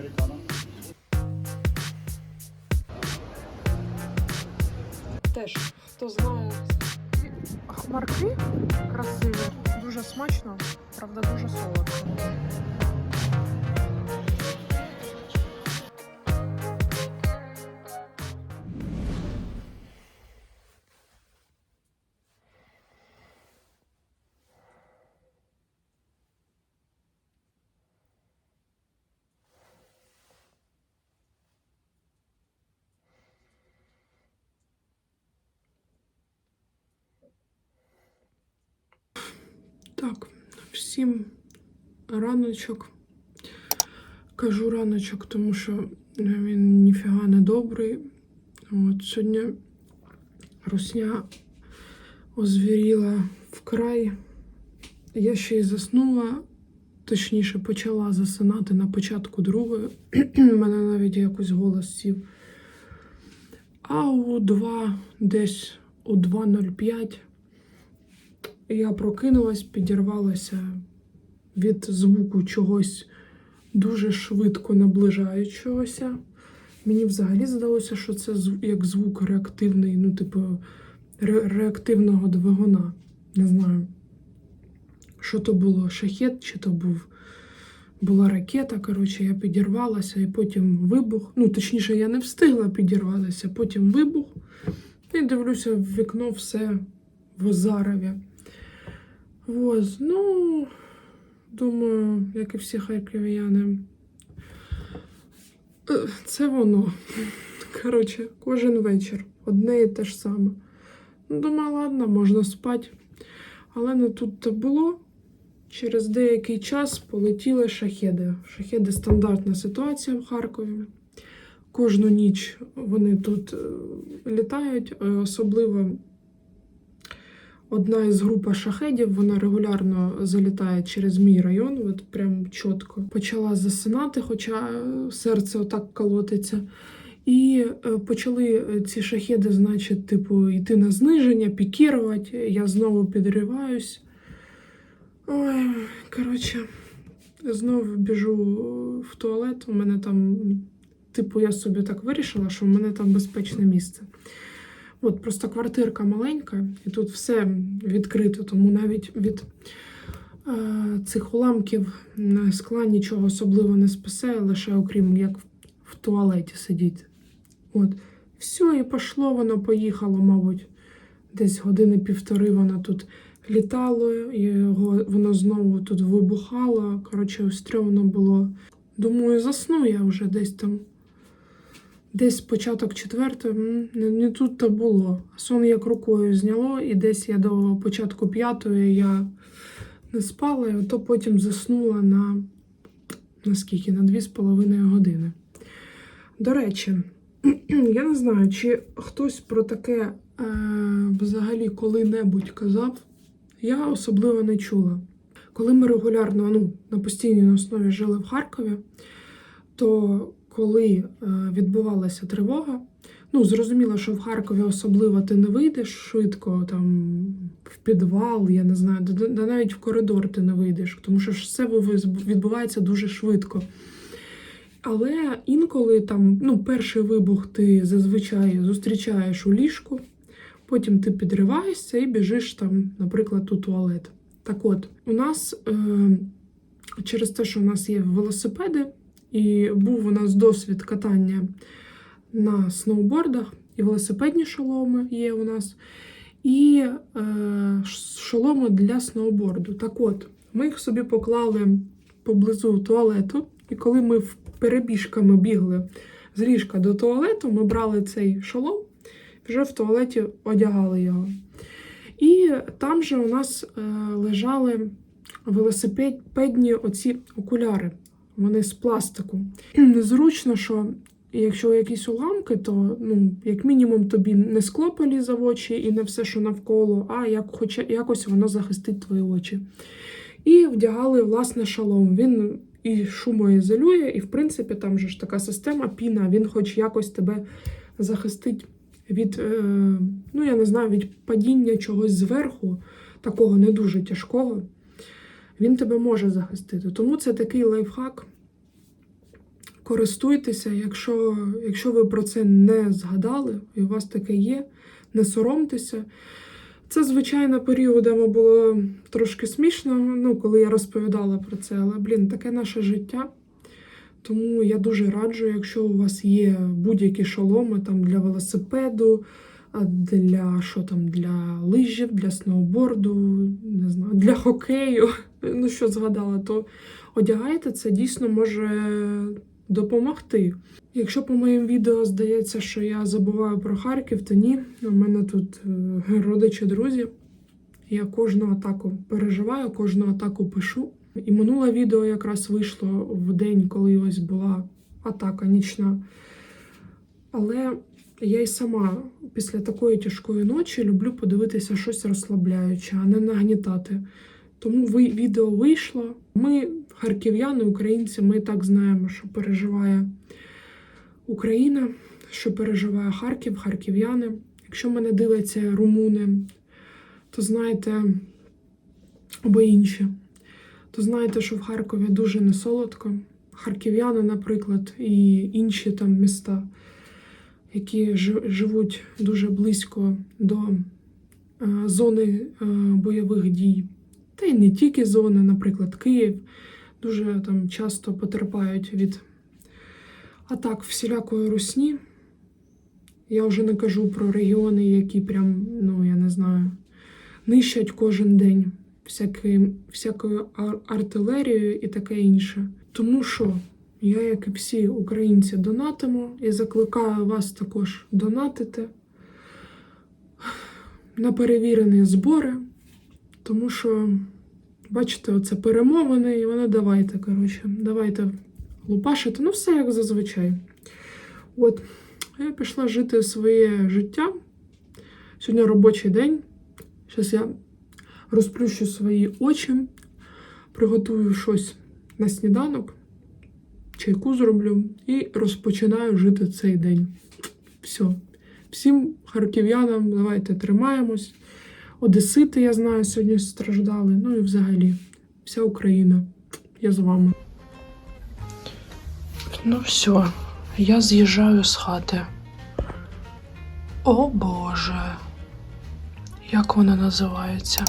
Американо. Теж, хто знає. Хмарки красиві, дуже смачно, правда, дуже солодко. Всім раночок. Кажу раночок, тому що він ніфіга не добрий. От сьогодні русня озвіріла вкрай. Я ще й заснула, точніше, почала засинати на початку другої. У мене навіть якось голос сів. А у 2, десь у 2.05 я прокинулась, підірвалася від звуку чогось дуже швидко наближаючогося. Мені взагалі здалося, що це як звук реактивний, ну, типу, ре- реактивного двигуна. Не знаю, що то було, шахет, чи то був, була ракета. Коротше, я підірвалася і потім вибух. Ну, точніше, я не встигла підірватися, потім вибух. І дивлюся в вікно все в зареві. Ось, ну, думаю, як і всі харків'яни. е, Це воно. Коротше, кожен вечір одне і те ж саме. Ну, думаю, ладно, можна спати. Але не тут то було. Через деякий час полетіли шахеди. Шахеди стандартна ситуація в Харкові. Кожну ніч вони тут е, літають, е, особливо одна із група шахедів, вона регулярно залітає через мій район, от прям чітко. Почала засинати, хоча е, серце отак колотиться. І е, почали е, ці шахеди, значить, типу, йти на зниження, пікірувати. Я знову підриваюсь. Ой, коротше, знову біжу в туалет. У мене там, типу, я собі так вирішила, що в мене там безпечне місце. От просто квартирка маленька, і тут все відкрито, тому навіть від е, цих уламків скла нічого особливо не спасе, лише окрім як в, туалеті сидіти. От, все, і пішло, воно поїхало, мабуть, десь години півтори воно тут літало, і воно знову тут вибухало. Коротше, стрьомно було. Думаю, засну я вже десь там. Десь початок не, не тут то було. Сон як рукою зняло, і десь я до початку п'ятої я не спала, і то потім заснула на, на скільки? На дві з половиною години. До речі, я не знаю, чи хтось про таке е, взагалі коли-небудь казав. Я особливо не чула. Коли ми регулярно ну, на постійній основі жили в Харкові, то коли е, відбувалася тривога, ну зрозуміло, що в Харкові особливо ти не вийдеш швидко, там в підвал, я не знаю, да, навіть в коридор ти не вийдеш, тому що все відбувається дуже швидко. Але інколи там, ну, перший вибух ти зазвичай зустрічаєш у ліжку, потім ти підриваєшся і біжиш там, наприклад, у туалет. Так от, у нас е, через те, що у нас є велосипеди, і був у нас досвід катання на сноубордах, і велосипедні шоломи є у нас, і е, шоломи для сноуборду. Так от, ми їх собі поклали поблизу туалету, і коли ми перебіжками бігли з ліжка до туалету, ми брали цей шолом, вже в туалеті одягали його. І там же у нас е, лежали велосипедні оці окуляри. Вони з пластику. Незручно, що якщо якісь уламки, то ну, як мінімум тобі не скло полізе в очі і не все, що навколо, а як, хоча якось воно захистить твої очі. І вдягали власне шалом. Він і шумоізолює, і в принципі там же ж така система піна, він хоч якось тебе захистить від, е, ну я не знаю, від падіння чогось зверху, такого не дуже тяжкого. Він тебе може захистити. Тому це такий лайфхак. Користуйтеся, якщо, якщо ви про це не згадали, і у вас таке є, не соромтеся. Це, звичайно, періодами було трошки смішно, ну, коли я розповідала про це, але, блін, таке наше життя. Тому я дуже раджу, якщо у вас є будь-які шоломи там для велосипеду, для що там, для лижів, для сноуборду, не знаю, для хокею. Ну, що згадала, то одягайте це дійсно може допомогти. Якщо по моїм відео здається, що я забуваю про Харків, то ні. У мене тут е, родичі, друзі. Я кожну атаку переживаю, кожну атаку пишу. І минуле відео якраз вийшло в день, коли ось була атака нічна. Але я й сама після такої тяжкої ночі люблю подивитися щось розслабляюче, а не нагнітати. Тому відео вийшло. Ми, харків'яни, українці, ми так знаємо, що переживає Україна, що переживає Харків, харків'яни. Якщо мене дивляться румуни, то знаєте, або інші, то знаєте, що в Харкові дуже несолодко. Харків'яни, наприклад, і інші там міста, які живуть дуже близько до е, зони е, бойових дій, та й не тільки зони, наприклад, Київ, дуже там часто потерпають від атак всілякої русні. Я вже не кажу про регіони, які прям, ну я не знаю, нищать кожен день всякою, всякою артилерією і таке інше. Тому що я, як і всі українці, донатимо і закликаю вас також донатити на перевірені збори, тому що, бачите, оце перемовини, і вони давайте, коротше, давайте лупашити. Ну, все як зазвичай. От, я пішла жити своє життя. Сьогодні робочий день. Зараз я розплющу свої очі, приготую щось на сніданок, чайку зроблю і розпочинаю жити цей день. Все. Всім харків'янам давайте тримаємось. Одесити, я знаю, сьогодні страждали. Ну і взагалі, вся Україна. Я з вами. Ну все, я з'їжджаю з хати. О Боже. Як вона називається?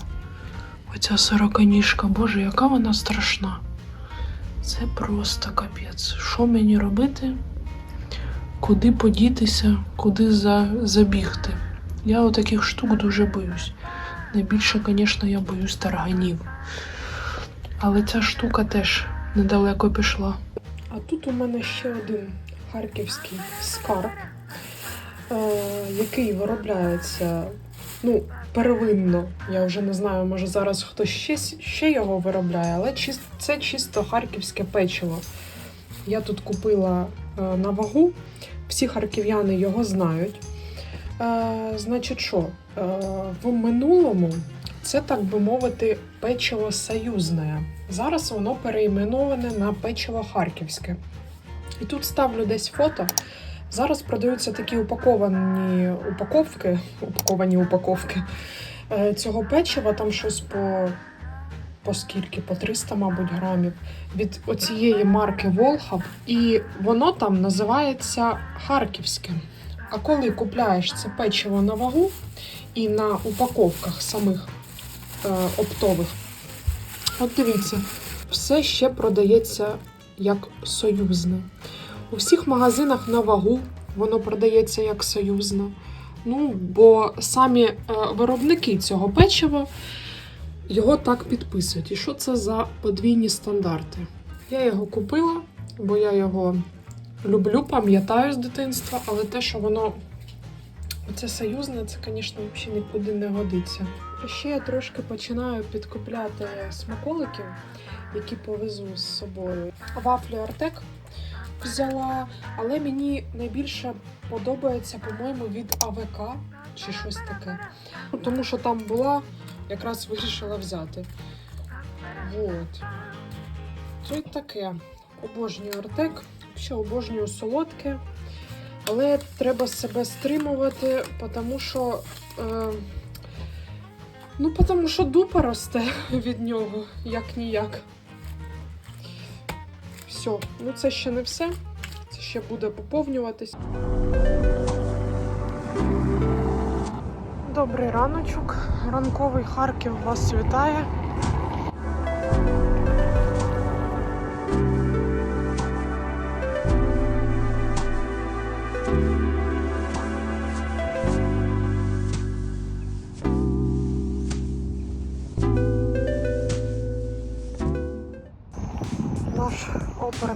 Оця сороконіжка, боже, яка вона страшна. Це просто капець. Що мені робити? Куди подітися, куди за... забігти? Я отаких штук дуже боюсь. Найбільше, звісно, я боюсь тарганів. Але ця штука теж недалеко пішла. А тут у мене ще один харківський скарб, е, який виробляється ну, первинно. Я вже не знаю, може зараз хтось ще, ще його виробляє, але це чисто харківське печиво. Я тут купила е, на вагу, всі харків'яни його знають. Е, значить, що? Е, в минулому це, так би мовити, печиво союзне. Зараз воно переіменоване на печиво харківське. І тут ставлю десь фото. Зараз продаються такі упаковані упаковки, упаковані упаковки е, цього печива, там щось по, по скільки, по 300, мабуть, грамів від оцієї марки Волхаб. І воно там називається Харківське. А коли купляєш це печиво на вагу і на упаковках самих е, оптових, от дивіться, все ще продається як союзне. У всіх магазинах на вагу воно продається як союзне. Ну, бо самі е, виробники цього печива його так підписують. І що це за подвійні стандарти? Я його купила, бо я його люблю, пам'ятаю з дитинства, але те, що воно оце союзне, це, звісно, взагалі нікуди не годиться. Ще я трошки починаю підкупляти смаколиків, які повезу з собою. Вафлі Артек взяла, але мені найбільше подобається, по-моєму, від АВК чи щось таке. Ну, Тому що там була, якраз вирішила взяти. Вот. Це таке. Обожнюю Артек, ще обожнюю солодке. Але треба себе стримувати, тому що. Е, ну, тому що дупа росте від нього, як ніяк. Все, ну це ще не все. Це ще буде поповнюватись. Добрий раночок. Ранковий Харків вас вітає.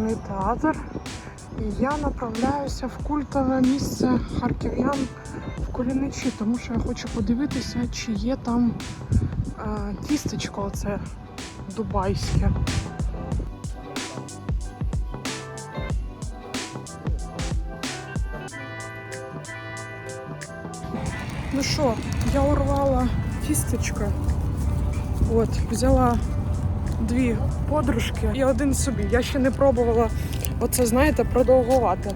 Оперний театр. І я направляюся в культове місце харків'ян в Коліничі, тому що я хочу подивитися, чи є там е, тістечко оце дубайське. Ну що, я урвала тістечко. От, взяла дві подружки і один собі. Я ще не пробувала оце, знаєте, продовгувати.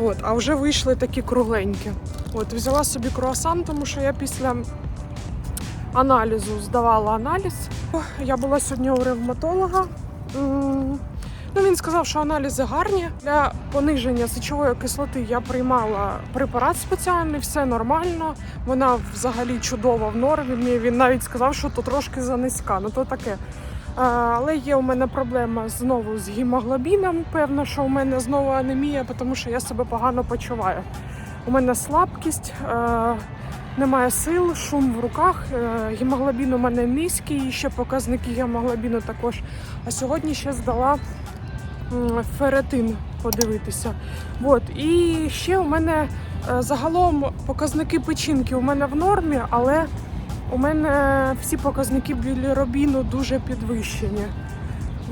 От, а вже вийшли такі кругленькі. От, взяла собі круасан, тому що я після аналізу здавала аналіз. Я була сьогодні у ревматолога. Ну, він сказав, що аналізи гарні. Для пониження сечової кислоти я приймала препарат спеціальний, все нормально. Вона взагалі чудова в нормі. Він навіть сказав, що то трошки занизька. Ну то таке. Але є у мене проблема знову з гемоглобіном. Певно, що у мене знову анемія, тому що я себе погано почуваю. У мене слабкість, е, немає сил, шум в руках. е, Гемоглобін у мене низький, і ще показники гемоглобіну також. А сьогодні ще здала феретин подивитися. От. І ще у мене е, загалом показники печінки у мене в нормі, але у мене всі показники білірубіну дуже підвищені.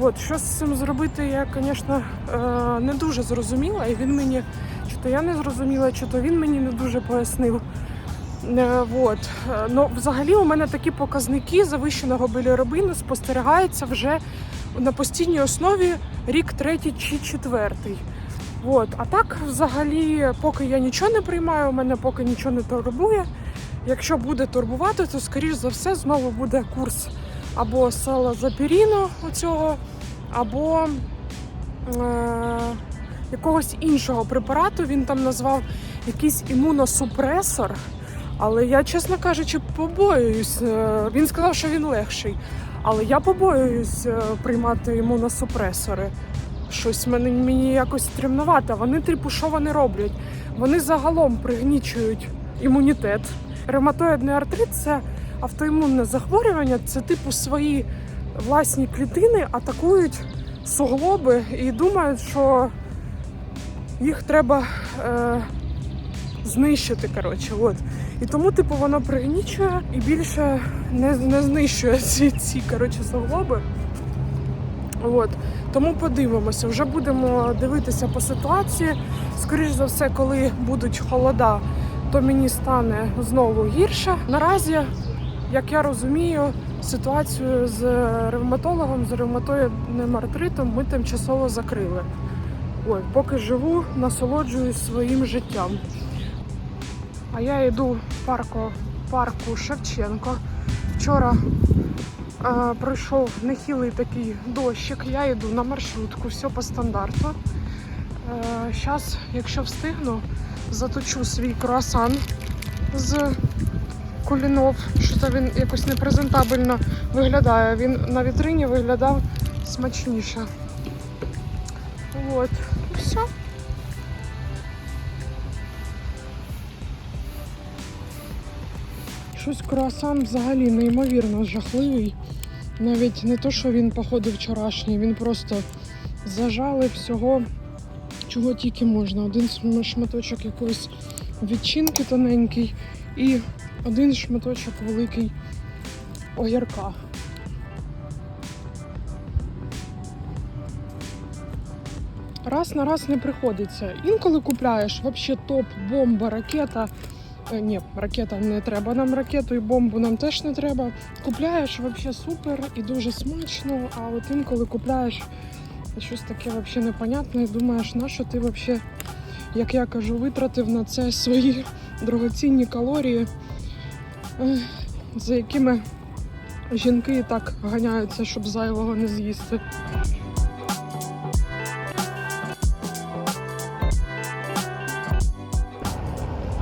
От, що з цим зробити, я, звісно, е, не дуже зрозуміла, і він мені, чи то я не зрозуміла, чи то він мені не дуже пояснив. Е, Вот. Е, Ну, взагалі у мене такі показники завищеного білірубіну спостерігаються вже на постійній основі рік третій чи четвертий. От. А так, взагалі, поки я нічого не приймаю, у мене поки нічого не турбує. Якщо буде турбувати, то скоріш за все знову буде курс або салазапіріну оцього, або е- якогось іншого препарату. Він там назвав якийсь імуносупресор. Але я, чесно кажучи, побоююсь. Е, Він сказав, що він легший. Але я побоююсь е, приймати імуносупресори. Щось мені, мені якось стрімновато. Вони типу, що вони роблять? Вони загалом пригнічують імунітет. Ревматоїдний артрит це автоімунне захворювання, це типу свої власні клітини атакують суглоби і думають, що їх треба е, знищити. Коротше, от. І тому, типу, воно пригнічує і більше не, не знищує ці, ці коротше, суглоби. От. Тому подивимося, вже будемо дивитися по ситуації. Скоріш за все, коли будуть холода, то мені стане знову гірше. Наразі, як я розумію, ситуацію з ревматологом, з ревматоїдним артритом ми тимчасово закрили. Ой, поки живу, насолоджуюсь своїм життям. А я йду в парку, парку Шевченко. Вчора е, пройшов нехилий такий дощик. Я йду на маршрутку, все по стандарту. Зараз, якщо встигну, заточу свій круасан з кулінов. Що то він якось непрезентабельно виглядає. Він на вітрині виглядав смачніше. От, все. Щось круасан взагалі неймовірно жахливий. Навіть не то, що він, походу, вчорашній, він просто зажали всього, чого тільки можна. Один шматочок якоїсь відчинки тоненький і один шматочок великий огірка. Раз на раз не приходиться. Інколи купляєш взагалі топ, бомба, ракета. Е, Ні, ракета не треба нам ракету і бомбу нам теж не треба. Купляєш взагалі супер і дуже смачно, а от інколи купляєш щось таке взагалі непонятне і думаєш, на що ти взагалі, як я кажу, витратив на це свої дорогоцінні калорії, за якими жінки і так ганяються, щоб зайвого не з'їсти.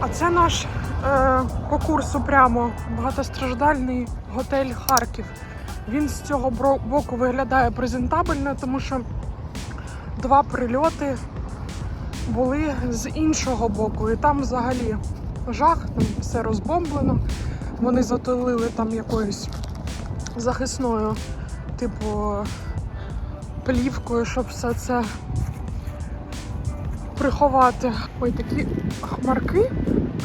А це наш е, по курсу прямо багатостраждальний готель Харків. Він з цього боку виглядає презентабельно, тому що два прильоти були з іншого боку. І там взагалі жах, там все розбомблено. Вони затулили там якоюсь захисною, типу, плівкою, щоб все це приховати. Ой, такі хмарки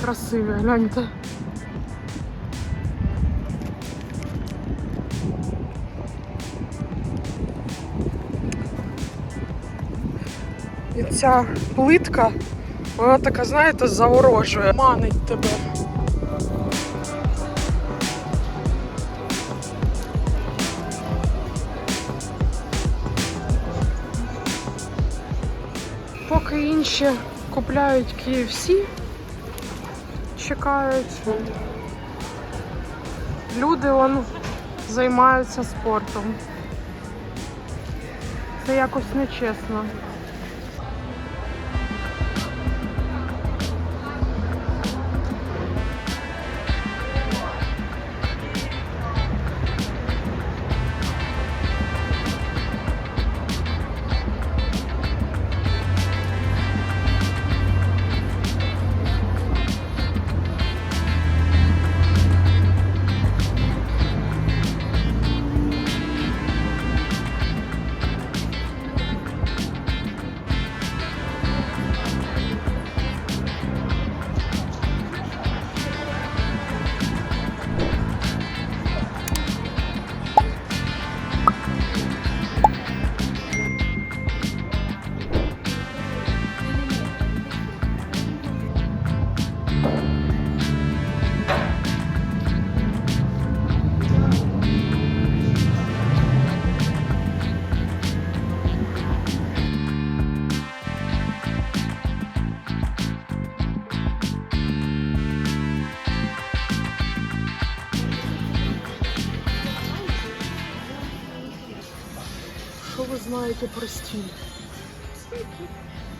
красиві, гляньте. І ця плитка, вона така, знаєте, заворожує, манить тебе. Поки інші купляють KFC, чекають. Люди он, займаються спортом. Це якось нечесно. Про стиль?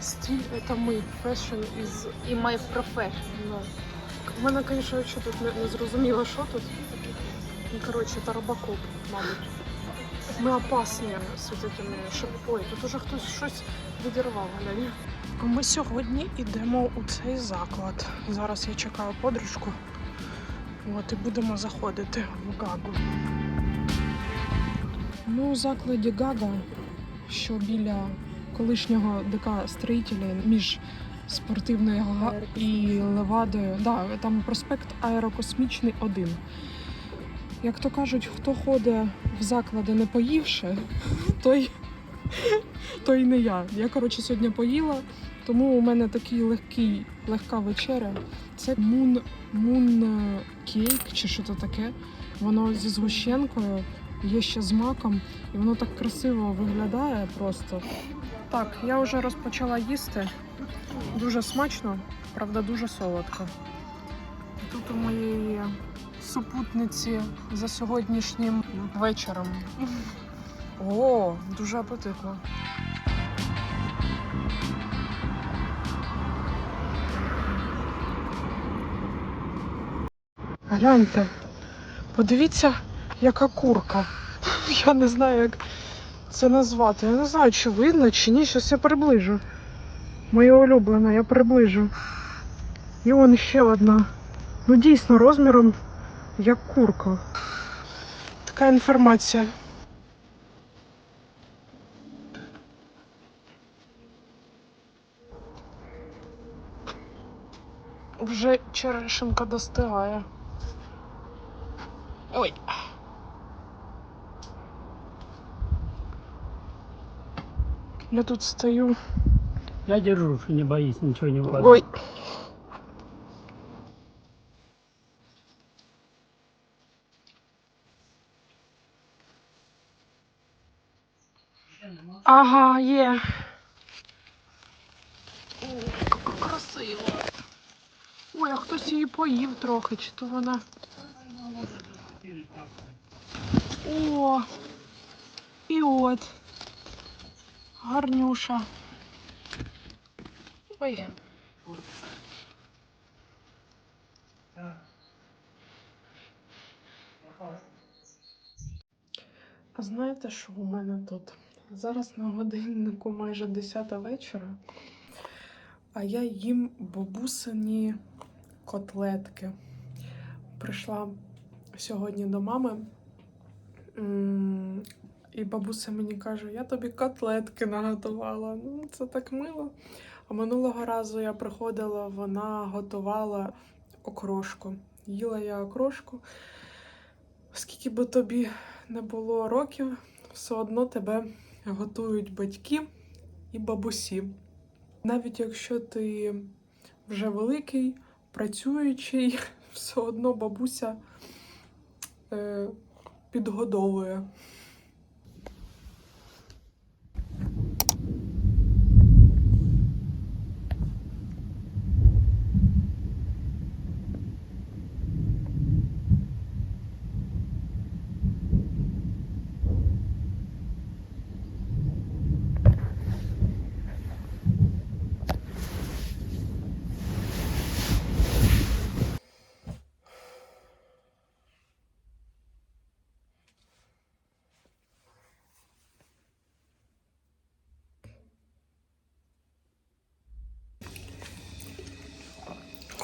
Стиль це ми. Fashion is І my profession. Ну, в мене, звісно, що тут не, не зрозуміло, що тут. Ну, коротше, це робокоп, мабуть. Ми опасні з цими. Ой, тут уже хтось щось відірвав, глянь. Ми сьогодні йдемо у цей заклад. Зараз я чекаю подружку. От і будемо заходити в Гагу. Ми у закладі Гага, що біля колишнього ДК строїтелі між спортивною га і Левадою. Да, там проспект Аерокосмічний 1. Як то кажуть, хто ходить в заклади не поївши, той, той не я. Я, коротше, сьогодні поїла, тому у мене такий легкий, легка вечеря. Це мун, мун кейк чи що то таке. Воно зі згущенкою, є ще з маком, і воно так красиво виглядає просто. Так, я вже розпочала їсти. Дуже смачно, правда, дуже солодко. Тут у моєї супутниці за сьогоднішнім вечором. О, дуже апетитно. Гляньте, подивіться, яка курка. Я не знаю, як це назвати. Я не знаю, чи видно, чи ні. Щас я приближу. Моє улюблене, я приближу. І он ще одна. Ну, дійсно, розміром як курка. Така інформація. Вже черешенка достигає. Ой. Я тут стою. Я держу, не боись, ничего не упадет. Ой. Ага, є. О, яка красива. Ой, а хтось її поїв трохи, чи то вона. О, і от. Гарнюша. Ой. А знаєте, що у мене тут? Зараз на годиннику майже 10 вечора, а я їм бабусині котлетки. Прийшла сьогодні до мами, і бабуся мені каже: я тобі котлетки наготувала. Ну, це так мило. А минулого разу я приходила, вона готувала окрошку. Їла я окрошку. Скільки би тобі не було років, все одно тебе готують батьки і бабусі. Навіть якщо ти вже великий, працюючий, все одно бабуся е, підгодовує.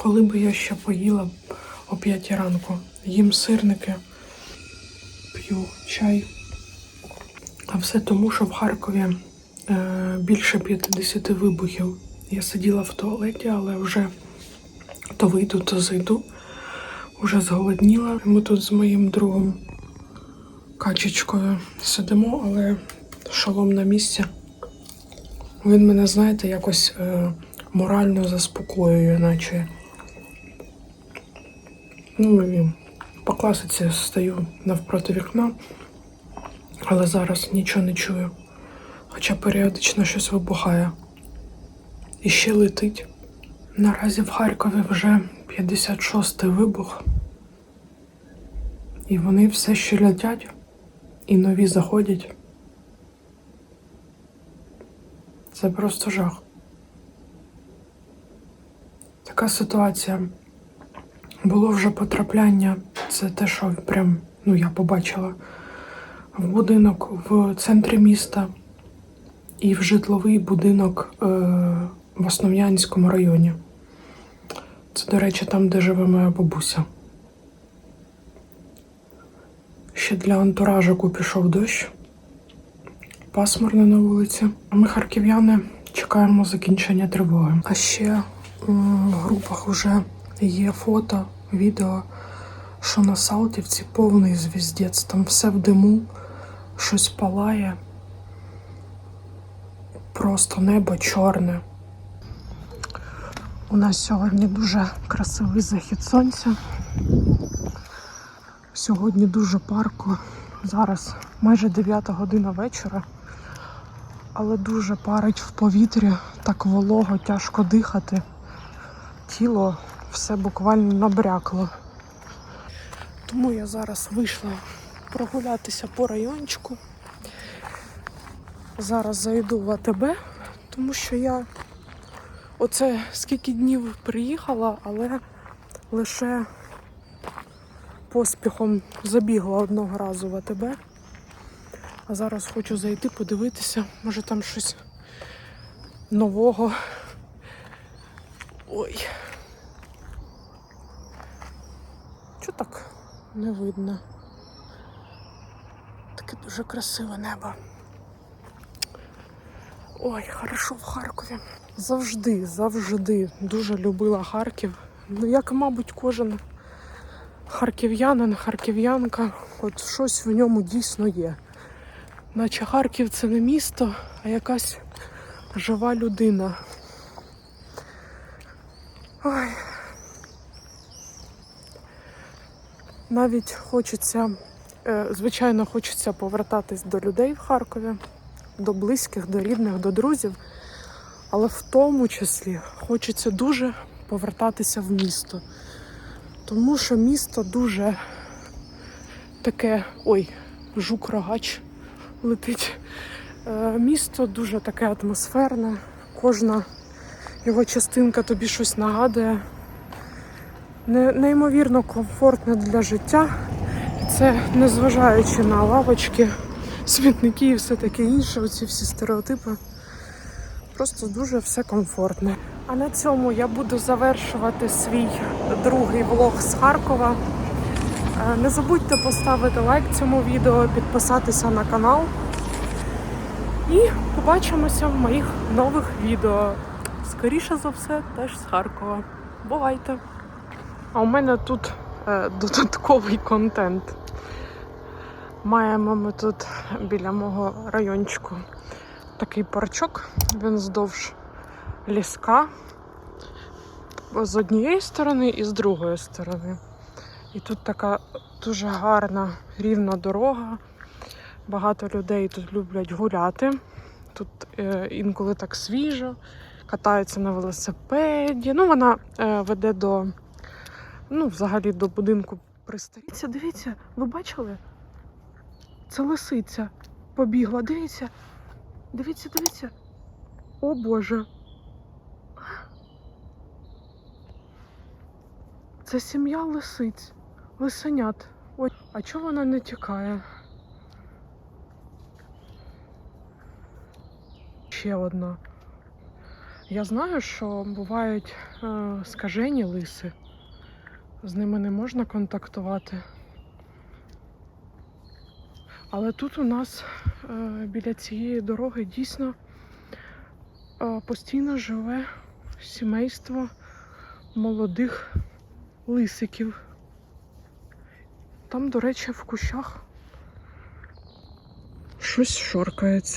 Коли би я ще поїла о п'ятій ранку, їм сирники, п'ю чай. А все тому, що в Харкові е, більше 50 вибухів. Я сиділа в туалеті, але вже то вийду, то зайду. Уже зголодніла. Ми тут з моїм другом качечкою сидимо, але шолом на місці. Він мене, знаєте, якось е, морально заспокоює, наче. Ну і по класиці стою навпроти вікна, але зараз нічого не чую. Хоча періодично щось вибухає. І ще летить. Наразі в Харкові вже 56-й вибух. І вони все ще летять, і нові заходять. Це просто жах. Така ситуація. Було вже потрапляння, це те, що прям, ну, я побачила в будинок в центрі міста і в житловий будинок е, в Основ'янському районі. Це, до речі, там, де живе моя бабуся. Ще для антуражику пішов дощ. Пасмурно на вулиці. А ми, харків'яни, чекаємо закінчення тривоги. А ще в групах вже є фото, відео, що на Салтівці повний звіздець, там все в диму, щось палає. Просто небо чорне. У нас сьогодні дуже красивий захід сонця. Сьогодні дуже парко. Зараз майже 9 година вечора, але дуже парить в повітрі, так волого, тяжко дихати. Тіло все буквально набрякло. Тому я зараз вийшла прогулятися по райончику. Зараз зайду в АТБ, тому що я оце скільки днів приїхала, але лише поспіхом забігла одного разу в АТБ. А зараз хочу зайти, подивитися, може там щось нового. Ой. Чого так не видно? Таке дуже красиве небо. Ой, хорошо в Харкові. Завжди, завжди дуже любила Харків. Ну, як, мабуть, кожен харків'янин, харків'янка, от щось в ньому дійсно є. Наче Харків це не місто, а якась жива людина. Ой. Навіть хочеться, е, звичайно, хочеться повертатись до людей в Харкові, до близьких, до рідних, до друзів. Але в тому числі хочеться дуже повертатися в місто. Тому що місто дуже таке. Ой, жук-рогач летить. Е, Місто дуже таке атмосферне. Кожна його частинка тобі щось нагадує. Не- неймовірно комфортне для життя. Це незважаючи на лавочки, смітники і все таке інше, оці всі стереотипи. Просто дуже все комфортне. А на цьому я буду завершувати свій другий влог з Харкова. Е, Не забудьте поставити лайк цьому відео, підписатися на канал. І побачимося в моїх нових відео. Скоріше за все, теж з Харкова. Бувайте! А у мене тут е, додатковий контент. Маємо ми тут біля мого райончику такий парчок. Він здовж ліска з однієї сторони і з другої сторони. І тут така дуже гарна рівна дорога. Багато людей тут люблять гуляти. Тут е, інколи так свіжо, катаються на велосипеді. Ну, вона е, веде до, ну, взагалі до будинку пристарі. Дивіться, дивіться, ви бачили? Це лисиця побігла. Дивіться. Дивіться, дивіться. О Боже. Це сім'я лисиць, лисенят. Ой, а чого вона не тікає? Ще одна. Я знаю, що бувають е, скажені лиси. З ними не можна контактувати. Але тут у нас е, біля цієї дороги дійсно е, постійно живе сімейство молодих лисиків. Там, до речі, в кущах щось шоркається.